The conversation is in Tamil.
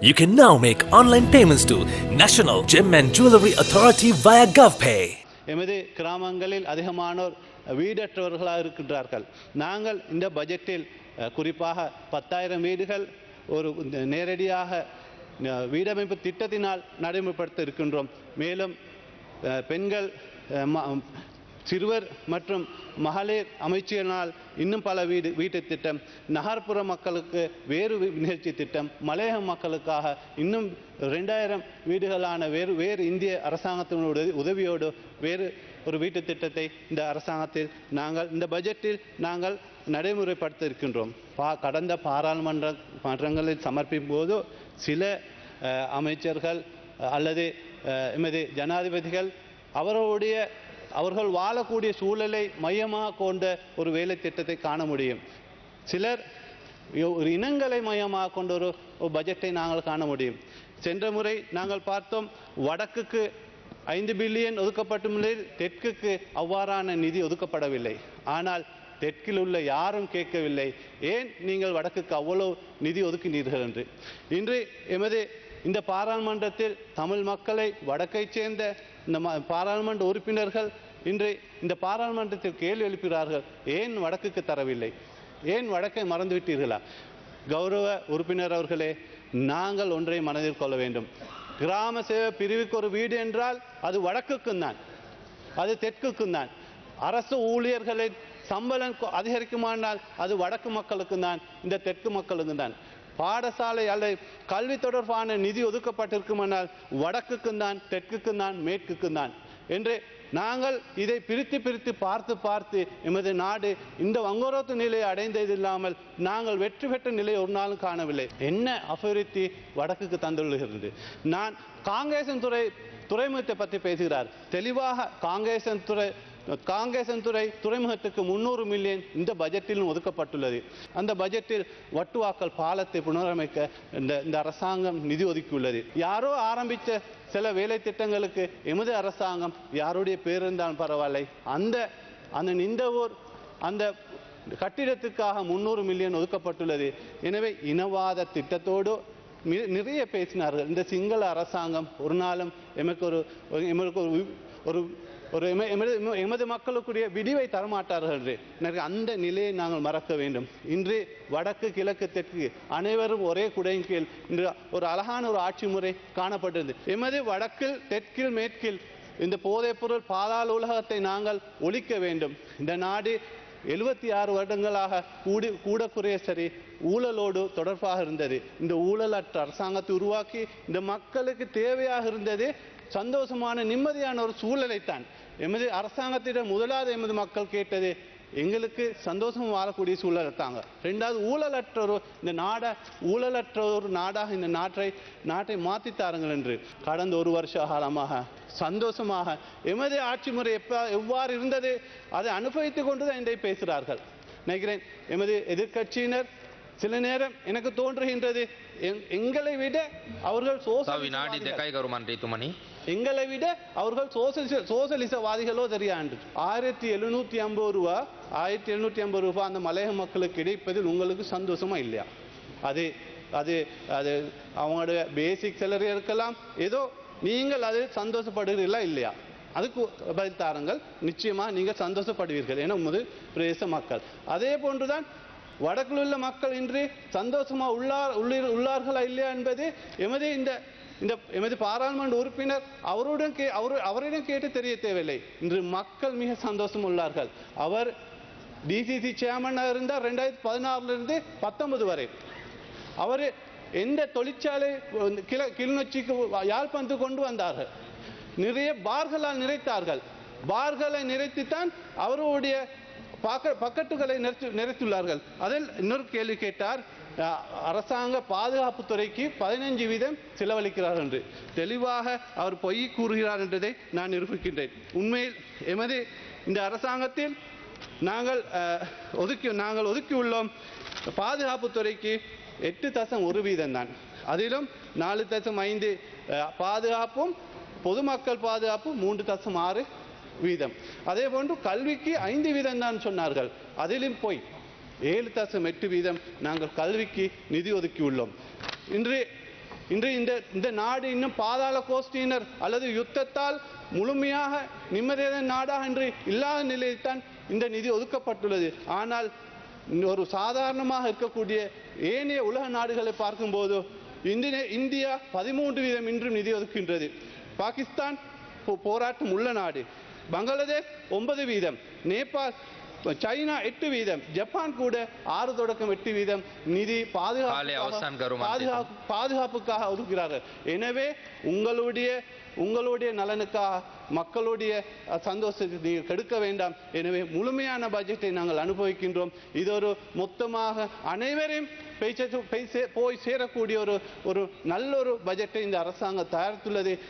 You can now make online payments to National Gem and Jewelry Authority via GovPay. எமது கிராமங்களில் அதிகமானோர் வீடற்றவர்களாக இருக்கின்றார்கள் நாங்கள் இந்த பட்ஜெட்டில் குறிப்பாக பத்தாயிரம் வீடுகள் ஒரு நேரடியாக வீடமைப்பு திட்டத்தினால் நடைமுறைப்படுத்த இருக்கின்றோம் மேலும் பெண்கள் சிறுவர் மற்றும் மகளிர் அமைச்சினால் இன்னும் பல வீடு வீட்டு திட்டம். நகர்ப்புற மக்களுக்கு வேறு நிகழ்ச்சி திட்டம். மலையக மக்களுக்காக இன்னும் ரெண்டாயிரம் வீடுகளான வேறு வேறு இந்திய அரசாங்கத்தினுடைய உதவியோடு வேறு ஒரு வீட்டு திட்டத்தை இந்த அரசாங்கத்தில் நாங்கள் இந்த பட்ஜெட்டில் நாங்கள் நடைமுறைப்படுத்த இருக்கின்றோம் பா கடந்த பாராளுமன்ற மன்றங்களில் சமர்ப்பிக்கும் போது சில அமைச்சர்கள் அல்லது எமது ஜனாதிபதிகள் அவர்களுடைய அவர்கள் வாழக்கூடிய சூழலை மையமாக கொண்ட ஒரு வேலை திட்டத்தை காண முடியும். சிலர் ஒரு இனங்களை மையமாக கொண்ட ஒரு ஒரு பட்ஜெட்டை நாங்கள் காண முடியும். சென்ற முறை நாங்கள் பார்த்தோம் வடக்குக்கு ஐந்து பில்லியன் ஒதுக்கப்பட்ட நிலையில் தெற்குக்கு அவ்வாறான நிதி ஒதுக்கப்படவில்லை. ஆனால் தெற்கில் உள்ள யாரும் கேட்கவில்லை ஏன் நீங்கள் வடக்குக்கு அவ்வளவு நிதி ஒதுக்கினீர்கள்? என்று. இன்று எமது இந்த பாராளுமன்றத்தில் தமிழ் மக்களை வடக்கைச் சேர்ந்த இந்த ம- பாராளுமன்ற உறுப்பினர்கள் இன்று இந்த பாராளுமன்றத்தில் கேள்வி எழுப்புகிறார்கள் ஏன் வடக்குக்கு தரவில்லை? ஏன் வடக்கை மறந்துவிட்டீர்களா? கௌரவ உறுப்பினர் அவர்களே நாங்கள் ஒன்றை மனதில் கொள்ள வேண்டும். கிராம சேவை பிரிவுக்கு ஒரு வீடு என்றால் அது வடக்குக்கும் தான். அது தெற்குக்கும் தான். அரசு ஊழியர்களின் சம்பளம் அதிகரிக்குமானால் அது வடக்கு மக்களுக்கும் தான். இந்த தெற்கு மக்களுக்கும் தான். பாடசாலை அல்லது கல்வி தொடர்பான நிதி ஒதுக்கப்பட்டிருக்குமானால் வடக்குக்கும் தான் தெற்குக்கும் தான் மேற்குக்கும் தான் என்று நாங்கள் இதை பிரித்து பிரித்து பார்த்து பார்த்து எமது நாடு இந்த வங்குரோத்து நிலையை அடைந்தது இல்லாமல் நாங்கள் வெற்றி பெற்ற நிலையை ஒரு நாளும் காணவில்லை. என்ன அபிவிருத்தி வடக்குக்கு தந்துள்ளது? நான் காங்கிரசின் துறை துறைமுகத்தை பற்றி பேசுகிறார். தெளிவாக காங்கிரசின் துறை காங்கேசன் துறை துறைமுகத்துக்கு முந்நூறு மில்லியன் இந்த பட்ஜெட்டிலும் ஒதுக்கப்பட்டுள்ளது. அந்த பட்ஜெட்டில் வட்டுவாக்கல் பாலத்தை புனரமைக்க இந்த இந்த அரசாங்கம் நிதி ஒதுக்கியுள்ளது. யாரோ ஆரம்பித்த சில வேலை திட்டங்களுக்கு எமது அரசாங்கம் யாருடைய பேர் இருந்தாலும் பரவாயில்லை. அந்த அந்த நிந்தவூர் அந்த கட்டிடத்துக்காக முந்நூறு மில்லியன் ஒதுக்கப்பட்டுள்ளது. எனவே இனவாத திட்டத்தோடு நிறைய பேசினார்கள். இந்த சிங்கள அரசாங்கம் ஒரு நாளும் எமக்கு ஒரு எமக்கு ஒரு ஒரு ஒரு எம- எமது எமது மக்களுக்குரிய விடிவை தரமாட்டார்கள் என்று அந்த நிலையை நாங்கள் மறக்க வேண்டும். இன்று வடக்கு கிழக்கு தெற்கு அனைவரும் ஒரே குடையின் கீழ் இன்று ஒரு அழகான ஒரு ஆட்சி முறை காணப்பட்டது எமது வடக்கில் தெற்கில் மேற்கில் இந்த போதைப்பொருள் பாதாள உலகத்தை நாங்கள் ஒழிக்க வேண்டும். இந்த நாடு எழுபத்தி ஆறு வருடங்களாக கூடி கூடக்குறைய சரி ஊழலோடு தொடர்பாக இருந்தது. இந்த ஊழலற்ற அரசாங்கத்தை உருவாக்கி இந்த மக்களுக்கு தேவையாக இருந்தது சந்தோஷமான நிம்மதியான ஒரு சூழலைத்தான் எமது அரசாங்கத்திடம் முதலாவது எமது மக்கள் கேட்டது எங்களுக்கு சந்தோஷம் வாழக்கூடிய சூழலை தாங்க ரெண்டாவது ஊழலற்ற ஒரு இந்த நாடை ஊழலற்ற ஒரு நாடாக இந்த நாட்டை நாட்டை மாற்றித்தாருங்கள் என்று. கடந்த ஒரு வருஷ காலமாக சந்தோஷமாக எமது ஆட்சி முறை எப்ப எவ்வாறு இருந்தது அதை அனுபவித்துக் கொண்டு தான் இன்றை பேசுகிறார்கள். நினைக்கிறேன் எமது எதிர்க்கட்சியினர் சில நேரம் எனக்கு தோன்றுகின்றது. எங்களை விட அவர்கள் சோசியல் எங்களை விட அவர்கள் சோசியல் சோசலிசவாதிகளோ தெரியாது ஆயிரத்தி எழுநூத்தி ஐம்பது ரூபா ஆயிரத்தி எழுநூத்தி ஐம்பது ரூபா அந்த மலையக மக்களுக்கு கிடைப்பதில் உங்களுக்கு சந்தோஷமா இல்லையா? அது அது அது அவங்களோட பேசிக் சேலரி இருக்கலாம். ஏதோ நீங்கள் அது சந்தோஷப்படுகிறீர்களா இல்லையா? அதுக்கு பதில் தாருங்கள். நிச்சயமாக நீங்கள் சந்தோஷப்படுவீர்கள். என உமது பிரதேச மக்கள். அதே போன்றுதான் வடக்கில் உள்ள மக்கள் இன்று சந்தோஷமா உள்ளார் உள்ளிரு உள்ளார்களா இல்லையா என்பது எமது இந்த இந்த எமது பாராளுமன்ற உறுப்பினர் அவருடன் கே அவர் அவரிடம் கேட்டு தெரிய தேவையில்லை. இன்று மக்கள் மிக சந்தோஷம் உள்ளார்கள். அவர் டிசிசி சேர்மனாக இருந்தால் ரெண்டாயிரத்தி பதினாறுல இருந்து பத்தொன்பது வரை. அவர் எந்த தொழிற்சாலை வந்து கிள கிளிநொச்சிக்கு யாழ்ப்பாணத்து கொண்டு வந்தார்கள். நிறைய பார்களால் நிறைத்தார்கள். பார்களை நிறைத்துத்தான் அவருடைய பக்க பக்கெட்டுகளை நிறுத்தி நிறைத்துள்ளார்கள் அதில் இன்னொரு கேள்வி கேட்டார் அரசாங்க பாதுகாப்பு துறைக்கு பதினஞ்சு வீதம் செலவழிக்கிறார் என்று. தெளிவாக அவர் பொய் கூறுகிறார் என்றதை நான் நிரூபிக்கின்றேன். உண்மையில் எமது இந்த அரசாங்கத்தில் நாங்கள் ஒதுக்கி நாங்கள் ஒதுக்கியுள்ளோம் பாதுகாப்பு துறைக்கு எட்டு தசம் ஒரு வீதம் தான். அதிலும் நாலு தசம் ஐந்து பாதுகாப்பும் பொதுமக்கள் பாதுகாப்பு மூன்று தசம் ஆறு வீதம். அதே போன்று கல்விக்கு ஐந்து வீதம் தான் சொன்னார்கள். அதிலும் போய் ஏழு தசம் எட்டு வீதம் நாங்கள் கல்விக்கு நிதி ஒதுக்கியுள்ளோம் இன்று இன்று இந்த இந்த நாடு இன்னும் பாதாள கோஷ்டியினர் அல்லது யுத்தத்தால் முழுமையாக நிம்மதியான நாடாக இன்று இல்லாத நிலையில்தான் இந்த நிதி ஒதுக்கப்பட்டுள்ளது. ஆனால் ஒரு சாதாரணமாக இருக்கக்கூடிய ஏனைய உலக நாடுகளை பார்க்கும்போது இந்திய இந்தியா பதிமூன்று வீதம் இன்றும் நிதி ஒதுக்கின்றது பாகிஸ்தான் போ- போராட்டம் உள்ள நாடு. பங்களாதேஷ் ஒன்பது வீதம் நேபாள் சைனா எட்டு வீதம் ஜப்பான் கூட ஆறு தொடக்கம் எட்டு வீதம். நிதி பாதுகாப்பு பாதுகாப்பு பாதுகாப்புக்காக ஒதுக்கிறார்கள் எனவே உங்களுடைய உங்களுடைய நலனுக்காக மக்களுடைய சந்தோஷத்தை நீங்கள் கெடுக்க வேண்டாம். எனவே முழுமையான பட்ஜெட்டை நாங்கள் அனுபவிக்கின்றோம். இது ஒரு மொத்தமாக அனைவரையும் போய் சேரக்கூடிய ஒரு ஒரு நல்ல ஒரு பட்ஜெட்டை இந்த அரசாங்கம் தயாரித்துள்ளது.